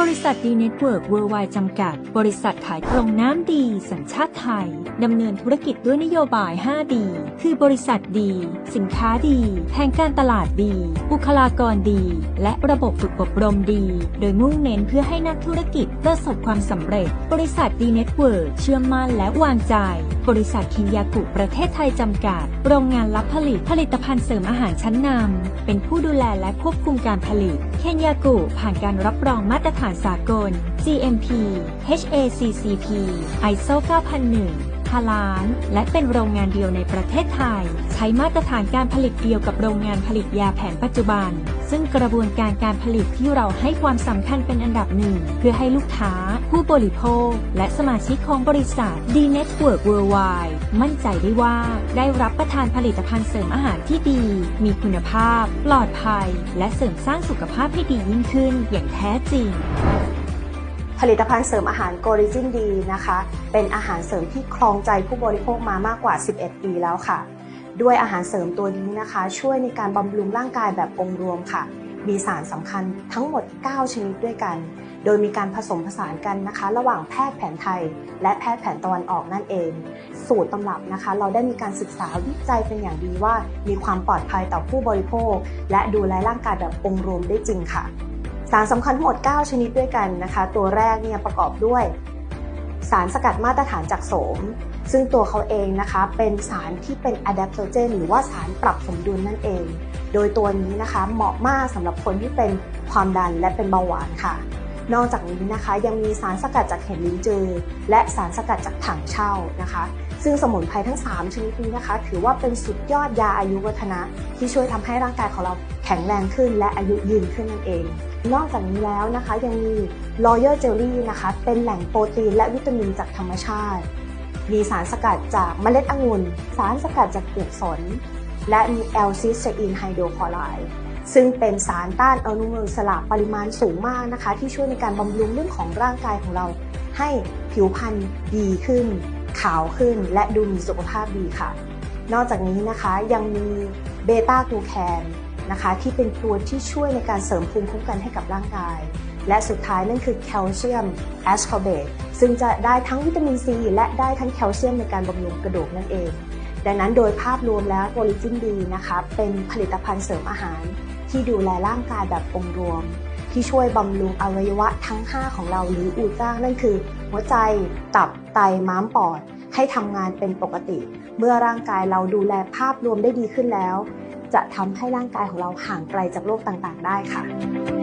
บริษัทดีเน็ตเวิร์กเวิร์ไวจำกัด บริษัทขายตรงน้ำดี สัญชาติไทย ดำเนินธุรกิจด้วยนโยบาย 5 ดี คือบริษัทดี สินค้าดี แผนการตลาดดี บุคลากรดี และระบบฝึกอบรมดี โดยมุ่งเน้นเพื่อให้นักธุรกิจ ประสบความสำเร็จ บริษัทดีเน็ตเวิร์เชื่อมั่นและวางใจ บริษัทคินยากุประเทศไทยจำกัด โรงงานรับผลิตผลิตภัณฑ์เสริมอาหารชั้นนำ เป็นผู้ดูแลและควบคุมการผลิต เคนยากุผ่านการรับรองมาตรฐานสากล GMP HACCP ISO 9001าลาน และเป็นโรงงานเดียวในประเทศไทย ใช้มาตรฐานการผลิตเดียวกับโรงงานผลิตยาแผนปัจจุบัน ซึ่งกระบวนการการผลิตที่เราให้ความสำคัญเป็นอันดับหนึ่ง เพื่อให้ลูกค้า ผู้บริโภค และสมาชิกของบริษัท D Network Worldwide มั่นใจได้ว่า ได้รับประทานผลิตภัณฑ์เสริมอาหารที่ดี มีคุณภาพ ปลอดภัย และเสริมสร้างสุขภาพให้ดียิ่งขึ้นอย่างแท้จริง ผลิตภัณฑ์เสริมอาหารโกริจินดีนะคะ เป็นอาหารเสริมที่ครองใจผู้บริโภคมามากกว่า 11 ปีแล้วค่ะ ด้วยอาหารเสริมตัวนี้นะคะ ช่วยในการบำรุงร่างกายแบบองค์รวมค่ะ มีสารสำคัญทั้งหมด 9 ชนิดด้วยกัน โดยมีการผสมผสานกันนะคะ ระหว่างแพทย์แผนไทย และแพทย์แผนตะวันออกนั่นเอง สูตรตำรับนะคะ เราได้มีการศึกษาวิจัยเป็นอย่างดีว่า มีความปลอดภัยต่อผู้บริโภค และดูแลร่างกายแบบองค์รวมได้จริงค่ะ สารสำคัญทั้งหมด 9 ชนิดด้วยกันนะคะ ตัวแรกเนี่ยประกอบด้วยสารสกัดมาตรฐานจากโสม ซึ่งตัวเขาเองนะคะเป็นสารที่เป็น adaptogen หรือว่าสารปรับสมดุลนั่นเอง โดยตัวนี้นะคะเหมาะมากสำหรับคนที่เป็นความดันและเป็นเบาหวานค่ะ นอกจากนี้นะคะยังมีสารสกัดจากเห็ดลิ้นจือ และสารสกัดจากถังเช่านะคะ ซึ่งสมุนไพรทั้ง 3 ชนิดนี้นะคะ ถือว่าเป็นสุดยอดยาอายุวัฒนะ ที่ช่วยทำให้ร่างกายของเราแข็งแรงขึ้น และอายุยืนขึ้นนั่นเอง นอกจากนี้แล้วนะคะยังมี Royal Jelly นะคะ เป็นแหล่งโปรตีนและวิตามินจากธรรมชาติ มีสารสกัดจากเมล็ดองุ่น สารสกัดจากเปลือกสน และมีแอลซิสเตอีนไฮโดรคลอไรด์ซึ่งเป็นสารต้านอนุมูลอิสระปริมาณสูงมากนะคะ ที่ช่วยในการบำรุงเรื่องของร่างกายของเรา ให้ผิวพรรณดีขึ้น ขาวขึ้น และดูมีสุขภาพดีค่ะ นอกจากนี้นะคะยังมีเบต้ากลูแคน นะคะที่เป็นตัวที่ช่วยในการเสริมภูมิคุ้มกันให้กับร่างกาย และสุดท้ายนั่นคือแคลเซียมแอสคอเบตซึ่งจะได้ทั้งวิตามินซีและได้ทั้งแคลเซียมในการบำรุงกระดูกนั่นเอง ดังนั้นโดยภาพรวมแล้วโ o ลิจินดีนะคะเป็นผลิตภัณฑ์เสริมอาหาร ที่ดูแลร่างกายแบบองค์รวม ที่ช่วยบำรุงอวัยวะทั้ง 5 ของเราหรืออูจ้านั่นคือ หัวใจ ตับไตม้ามปอดให้ทำงานเป็นปกติ เมื่อร่างกายเราดูแลภาพรวมได้ดีขึ้นแล้ว จะทำให้ร่างกายของเราห่างไกลจากโรคต่างๆ ได้ค่ะ